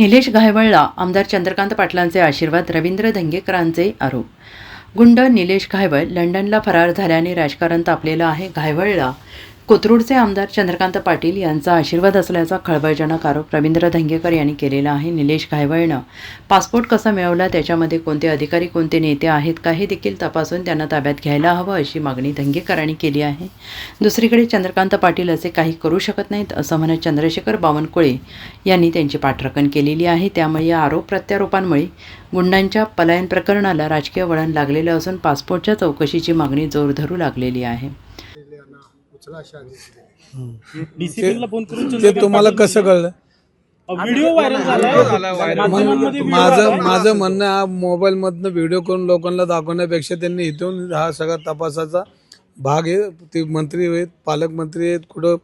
निलेश घायवळला आमदार चंद्रकांत पाटलांचे आशीर्वाद रवींद्र धंगेकरांचे आरोप. गुंड निलेश घायवळ लंडनला फरार झाल्याने राजकारण तापलेलं आहे घायवळला. कोथरूडचे आमदार चंद्रकांत पाटील यांचा आशीर्वाद असल्याचा खळबळजनक आरोप रवींद्र धंगेकर यांनी केलेला आहे. निलेश घायवळनं पासपोर्ट कसा मिळवला त्याच्यामध्ये कोणते अधिकारी कोणते नेते आहेत का हे देखील तपासून त्यांना ताब्यात घ्यायला हवं अशी मागणी धंगेकरांनी केली आहे. दुसरीकडे चंद्रकांत पाटील असे काही करू शकत नाहीत असं म्हणत चंद्रशेखर बावनकुळे यांनी त्यांची पाठराखण केलेली आहे. त्यामुळे या आरोप प्रत्यारोपांमुळे गुंडांच्या पलायन प्रकरणाला राजकीय वळण लागलेलं असून पासपोर्टच्या चौकशीची मागणी जोर धरू लागलेली आहे. डीसीपीला फोन करून ते तुम्हाला कसं कळलं? व्हिडिओ व्हायरल माध्यमांमध्ये माझं माझं म्हणणं हा मोबाईल मधनं व्हिडिओ करून लोकांना दाखवण्यापेक्षा त्यांनी इथून हा सगळा तपासाचा भाग आहे. ते मंत्री आहेत पालकमंत्री आहेत कुठं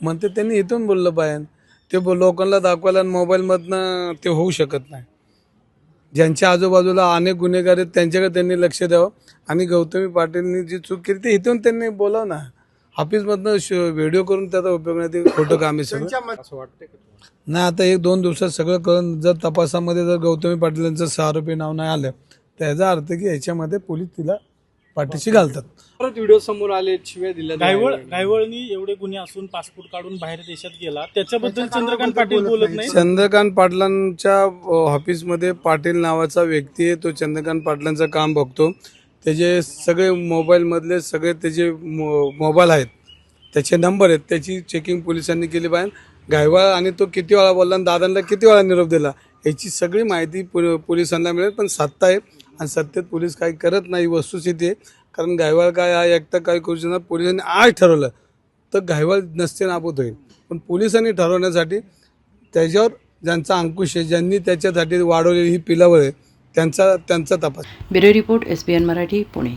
म्हणते त्यांनी इथून बोललं पाहिजे ते बो- लोकांना दाखवायला आणि मोबाईलमधनं ते होऊ शकत नाही. ज्यांच्या आजूबाजूला अनेक गुन्हेगार आहेत त्यांच्याकडे त्यांनी लक्ष द्यावं. आणि गौतमी पाटीलनी जी चूक केली ती इथून त्यांनी बोलावं ना. ऑफिसमधनं व्हिडिओ करून त्याचा उपयोग नाही ते खोटं काम आहे सगळं. नाही आता एक दोन दिवसात सगळं कळून. जर तपासामध्ये जर गौतमी पाटील यांचं सहा आरोपी नाव नाही आलं तर याचा अर्थ की याच्यामध्ये पोलीस तिला पाठीशी घालतात. परत व्हिडिओ समोर आले शिव्या दिल्या गायवळ गायवळनी एवढे गुन्हे असून पासपोर्ट काढून बाहेर देशात गेला त्याच्याबद्दल चंद्रकांत पाटील बोलत नाही? चंद्रकांत पाटलांच्या अ, ऑफिसमध्ये पाटील नावाचा व्यक्ती आहे तो चंद्रकांत पाटलांचं काम बघतो. त्याचे सगळे मोबाईलमधले सगळे त्याचे मो- मोबाईल आहेत त्याचे नंबर आहेत. त्याची चेकिंग पोलिसांनी केली पाहिजे गायवाळ आणि तो किती वेळा बोलला आणि दादांना किती वेळा निरोप दिला याची सगळी माहिती पो- पोलिसांना मिळेल. पण सत्ता आहे आणि सत्तेत पोलीस काही करत नाही वस्तुस्थिती आहे. कारण गायवाळ काय हा एकटा काय करू शकणार पोलिसांनी आज ठरवलं तर गायवाळ नसते नाबूत होईल. पण पोलिसांनी ठरवण्यासाठी त्याच्यावर ज्यांचा अंकुश आहे ज्यांनी त्याच्यासाठी वाढवलेली ही पिलावळ आहे त्यांचा त्यांचा तपास. Bureau report S B N Marathi Pune.